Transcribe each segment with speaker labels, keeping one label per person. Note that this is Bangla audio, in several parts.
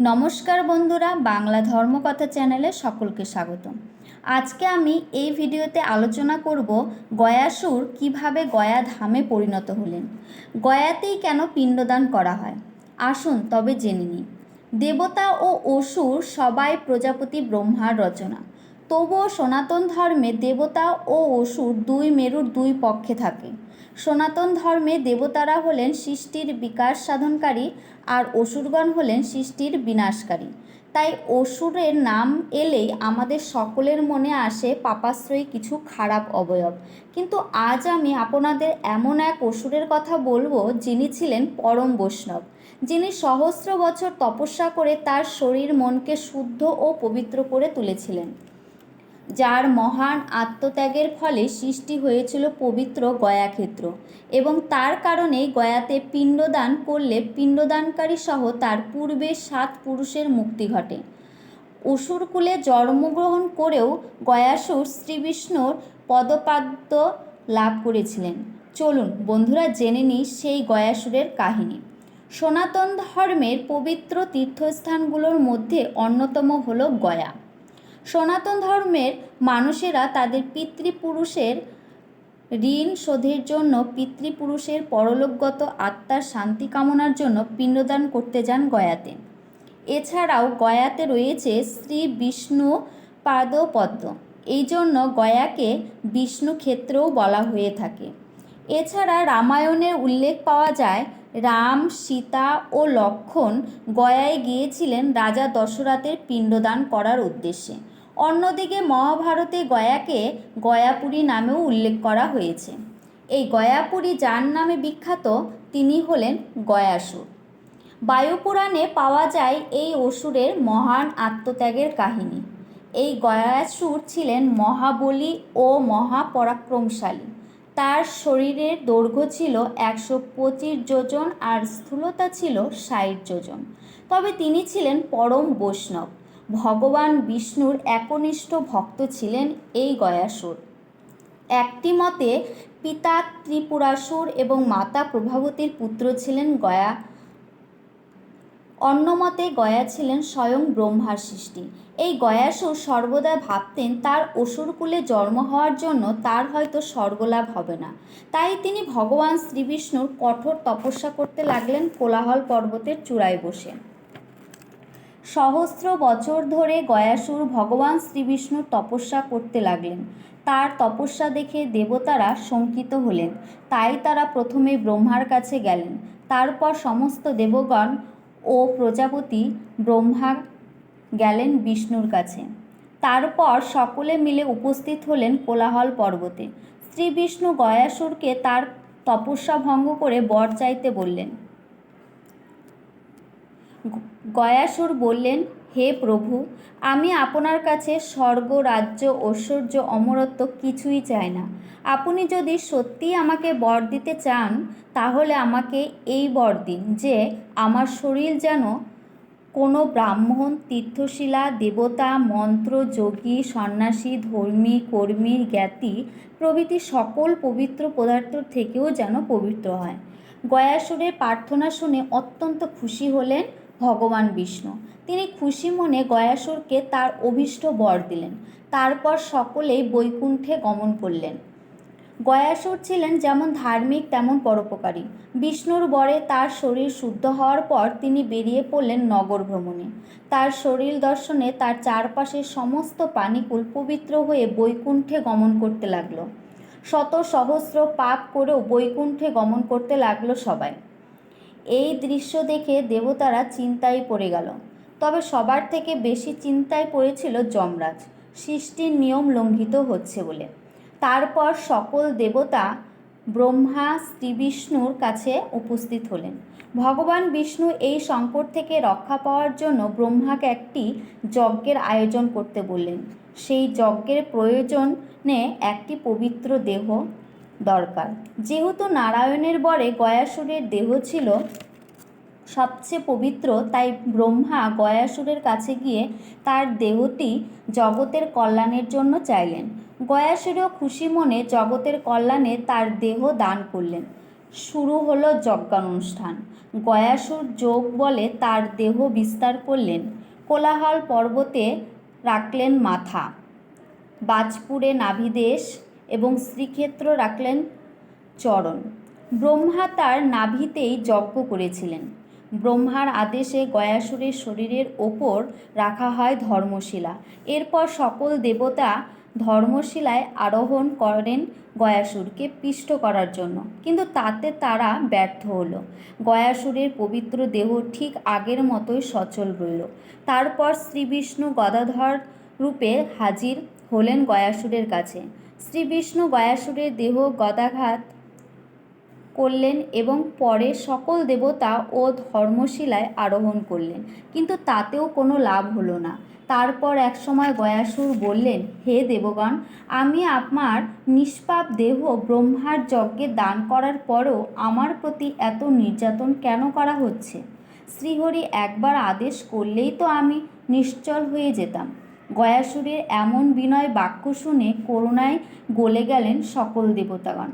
Speaker 1: নমস্কার বন্ধুরা, বাংলা ধর্মকথা চ্যানেলে সকলকে স্বাগত আজকে আমি এই ভিডিওতে আলোচনা করব গয়াসুর কীভাবে গয়া ধামে পরিণত হলেন। গয়াতেই কেন পিণ্ডদান করা হয়? আসুন তবে জেনে নিই। দেবতা ও অসুর সবাই প্রজাপতি ব্রহ্মার রচনা। তবুও সনাতন ধর্মে দেবতা ও অসুর দুই মেরুর দুই পক্ষে থাকে। সনাতন ধর্মে দেবতারা হলেন সৃষ্টির বিকাশ সাধনকারী আর অসুরগণ হলেন সৃষ্টির বিনাশকারী। তাই অসুরের নাম এলেই আমাদের সকলের মনে আসে পাপাশ্রয়ী কিছু খারাপ অবয়ব। কিন্তু আজ আমি আপনাদের এমন এক অসুরের কথা বলব যিনি ছিলেন পরম বৈষ্ণব। যিনি সহস্র বছর তপস্যা করে তার শরীর মনকে শুদ্ধ ও পবিত্র করে তুলেছিলেন। যার মহান আত্মত্যাগের ফলে সৃষ্টি হয়েছিল পবিত্র গয়াক্ষেত্র এবং তার কারণেই গয়াতে পিণ্ডদান করলে পিণ্ডদানকারী সহ তার পূর্বে সাত পুরুষের মুক্তি ঘটে। অসুরকুলে জন্মগ্রহণ করেও গয়াসুর শ্রীবিষ্ণুর পদপাদ্য লাভ করেছিলেন। চলুন বন্ধুরা জেনে নিই সেই গয়াসুরের কাহিনী। সনাতন ধর্মের পবিত্র তীর্থস্থানগুলোর মধ্যে অন্যতম হল গয়া। সনাতন ধর্মের মানুষেরা তাদের পিতৃপুরুষের ঋণ শোধের জন্য পিতৃপুরুষের পরলোকগত আত্মার শান্তি কামনার জন্য পিণ্ডদান করতে যান গয়াতে। এছাড়াও গয়াতে রয়েছে শ্রী বিষ্ণু পাদপদ্ম। এই জন্য গয়াকে বিষ্ণু ক্ষেত্রও বলা হয়ে থাকে। এছাড়া রামায়ণের উল্লেখ পাওয়া যায়, রাম, সীতা ও লক্ষণ গয়ায় গিয়েছিলেন রাজা দশরথের পিণ্ডদান করার উদ্দেশ্যে। অন্যদিকে মহাভারতে গয়াকে গয়াপুরী নামেও উল্লেখ করা হয়েছে। এই গয়াপুরী যার নামে বিখ্যাত, তিনি হলেন গয়াসুর। বায়ুপুরাণে পাওয়া যায় এই অসুরের মহান আত্মত্যাগের কাহিনী। এই গয়াসুর ছিলেন মহাবলী ও মহাপরাক্রমশালী। তার শরীরের দৈর্ঘ্য ছিল একশো পঁচিশ যোজন আর স্থূলতা ছিল ষাট যোজন। তবে তিনি ছিলেন পরম বৈষ্ণব। ভগবান বিষ্ণুর একনিষ্ঠ ভক্ত ছিলেন এই গয়াসুর একটি মতে, পিতা ত্রিপুরাসুর এবং মাতা প্রভাবতীর পুত্র ছিলেন গয়া। অন্যমতে গয়া ছিলেন স্বয়ং ব্রহ্মার সৃষ্টি। এই গয়াসুর সর্বদা ভাবতেন তার অসুরকুলে জন্ম হওয়ার জন্য তার হয়তো স্বর্গলাভ হবে না। তাই তিনি ভগবান শ্রীবিষ্ণুর কঠোর তপস্যা করতে লাগলেন কোলাহল পর্বতের চূড়ায় বসে। সহস্র বছর ধরে গয়াসুর ভগবান শ্রীবিষ্ণুর তপস্যা করতে লাগলেন। তার তপস্যা দেখে দেবতারা শঙ্কিত হলেন। তাই তারা প্রথমে ব্রহ্মার কাছে গেলেন। তারপর সমস্ত দেবগণ ও প্রজাপতি ব্রহ্মা গেলেন বিষ্ণুর কাছে। তারপর সকলে মিলে উপস্থিত হলেন কোলাহল পর্বতে। শ্রী বিষ্ণু গয়াসুরকে তার তপস্যা ভঙ্গ করে বর চাইতে বললেন গয়াসুর বললেন, হে প্রভু, আমি আপনার কাছে স্বর্গ, রাজ্য, ঐশ্বর্য, অমরত্ব কিছুই চাই না। আপনি যদি সত্যিই আমাকে বর দিতে চান, তাহলে আমাকে এই বর দিন যে আমার শরীর যেন কোনো ব্রাহ্মণ, তীর্থশিলা, দেবতা, মন্ত্র, যোগী, সন্ন্যাসী, ধর্মী, কর্মী, জ্ঞাতি প্রভৃতি সকল পবিত্র পদার্থ থেকেও যেন পবিত্র হয়। গয়াসুরের প্রার্থনা শুনে অত্যন্ত খুশি হলেন ভগবান বিষ্ণু। তিনি খুশি মনে গয়াসুরকে তার অভীষ্ট বর দিলেন। তারপর সকলেই বৈকুণ্ঠে গমন করলেন। গয়াসুর ছিলেন যেমন ধার্মিক, তেমন পরোপকারী। বিষ্ণুর বরে তার শরীর শুদ্ধ হওয়ার পর তিনি বেরিয়ে পড়লেন নগর ভ্রমণে। তার শরীর দর্শনে তার চারপাশের সমস্ত প্রাণীকুল পবিত্র হয়ে বৈকুণ্ঠে গমন করতে লাগল। শত সহস্র পাপ করেও বৈকুণ্ঠে গমন করতে লাগল সবাই। এই দৃশ্য দেখে দেবতারা চিন্তায় পড়ে গেল। তবে সবার থেকে বেশি চিন্তায় পড়েছিল যমরাজ। সৃষ্টির নিয়ম লঙ্ঘিত হচ্ছে বলে। তারপর সকল দেবতা ব্রহ্মা শ্রীবিষ্ণুর কাছে উপস্থিত হলেন। ভগবান বিষ্ণু এই সংকট থেকে রক্ষা পাওয়ার জন্য ব্রহ্মাকে একটি যজ্ঞের আয়োজন করতে বললেন। সেই যজ্ঞের প্রয়োজনে একটি পবিত্র দেহ দরকার। যেহেতু নারায়ণের বরে গয়াসুরের দেহ ছিল সবচেয়ে পবিত্র, তাই ব্রহ্মা গয়াসুরের কাছে গিয়ে তার দেহটি জগতের কল্যাণের জন্য চাইলেন। গয়াসুরও খুশি মনে জগতের কল্যাণে তার দেহ দান করলেন। শুরু হলো যজ্ঞানুষ্ঠান। গয়াসুর যোগ বলে তার দেহ বিস্তার করলেন। কোলাহল পর্বতে রাখলেন মাথা। বাজপুরে নাভিদেশ এবং শ্রীক্ষেত্র রাখলেন চরণ। ব্রহ্মা তার নাভিতেই যজ্ঞ করেছিলেন। ব্রহ্মার আদেশে গয়াসুরের শরীরের ওপর রাখা হয় ধর্মশিলা। এরপর সকল দেবতা ধর্মশিলায় আরোহণ করেন গয়াসুরকে পিষ্ট করার জন্য। কিন্তু তাতে তারা ব্যর্থ হলো। গয়াসুরের পবিত্র দেহ ঠিক আগের মতোই সচল রইল। তারপর শ্রীবিষ্ণু গদাধর রূপে হাজির হলেন গয়াসুরের কাছে। শ্রীবিষ্ণু গয়াসুরের দেহ গদাঘাত করলেন এবং পরে সকল দেবতা ও ধর্মশিলায় আরোহণ করলেন। কিন্তু তাতেও কোনো লাভ হলো না। তারপর একসময় গয়াসুর বললেন, হে দেবগণ, আমি আমার নিষ্পাপ দেহ ব্রহ্মার যজ্ঞে দান করার পরও আমার প্রতি এত নির্যাতন কেন করা হচ্ছে? শ্রীহরি একবার আদেশ করলেই তো আমি নিশ্চল হয়ে যেতাম। গয়াসুরের এমন বিনয় বাক্য শুনে করুণায় গলে গেলেন সকল দেবতাগণ।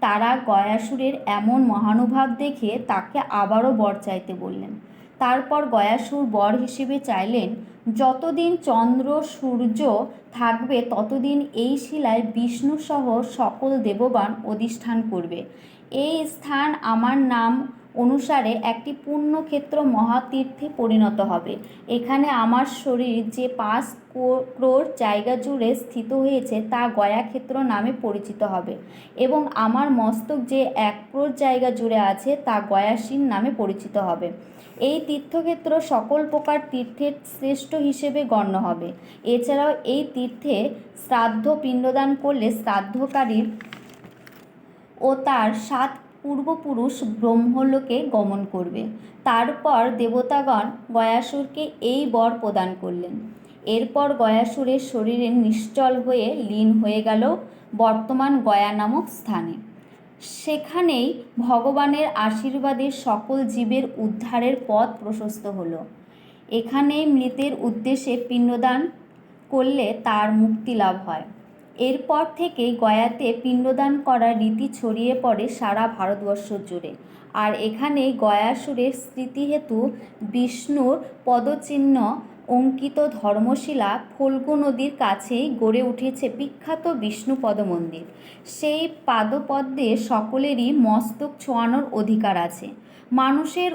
Speaker 1: তারা গয়াসুরের এমন মহানুভাব দেখে তাকে আবারও বর চাইতে বললেন। তারপর গয়াসুর বর হিসেবে চাইলেন, যতদিন চন্দ্র, সূর্য থাকবে, ততদিন এই শিলায় বিষ্ণুসহ সকল দেববান অধিষ্ঠান করবে। এই স্থান আমার নাম অনুসারে একটি পুণ্যক্ষেত্র মহাতীর্থে পরিণত হবে। এখানে আমার শরীর যে পাঁচ ক্রোর জায়গা জুড়ে স্থিত হয়েছে, তা গয়াক্ষেত্র নামে পরিচিত হবে এবং আমার মস্তক যে এক ক্রোর জায়গা জুড়ে আছে, তা গয়াসীন নামে পরিচিত হবে। এই তীর্থক্ষেত্র সকল প্রকার তীর্থের শ্রেষ্ঠ হিসেবে গণ্য হবে। এছাড়াও এই তীর্থে শ্রাদ্ধ পিণ্ডদান করলে শ্রাদ্ধকারীর ও তার সাত পূর্বপুরুষ ব্রহ্মলোকে গমন করবে। তারপর দেবতাগণ গয়াসুরকে এই বর প্রদান করলেন। এরপর গয়াসুরের শরীরে নিশ্চল হয়ে লীন হয়ে গেল বর্তমান গয়া নামক স্থানে। সেখানেই ভগবানের আশীর্বাদে সকল জীবের উদ্ধারের পথ প্রশস্ত হলো। এখানেই মৃতের উদ্দেশ্যে পিণ্ডদান করলে তার মুক্তি লাভ হয়। এরপর থেকেই গয়াতে পিণ্ডদান করার রীতি ছড়িয়ে পড়ে সারা ভারতবর্ষ জুড়ে। আর এখানে গয়াসুরের স্মৃতিহেতু বিষ্ণুর পদচিহ্ন অঙ্কিত ধর্মশিলা ফল্গু নদীর কাছেই গড়ে উঠেছে বিখ্যাত বিষ্ণুপদ মন্দির সেই পাদপদ্মে সকলেরই মস্তক ছোঁয়ানোর অধিকার আছে। মানুষের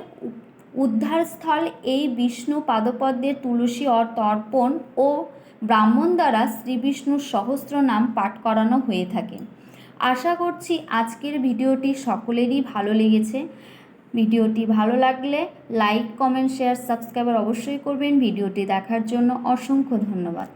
Speaker 1: উদ্ধারস্থল এই বিষ্ণু পাদপদ্মের তুলসী অর তর্পণ ও ব্রাহ্মণ দ্বারা শ্রীবিষ্ণুর সহস্র নাম পাঠ করানো হয়ে থাকে। আশা করছি আজকের ভিডিওটি সকলেরই ভালো লেগেছে। ভিডিওটি ভালো লাগলে লাইক, কমেন্ট, শেয়ার, সাবস্ক্রাইবার অবশ্যই করবেন। ভিডিওটি দেখার জন্য অসংখ্য ধন্যবাদ।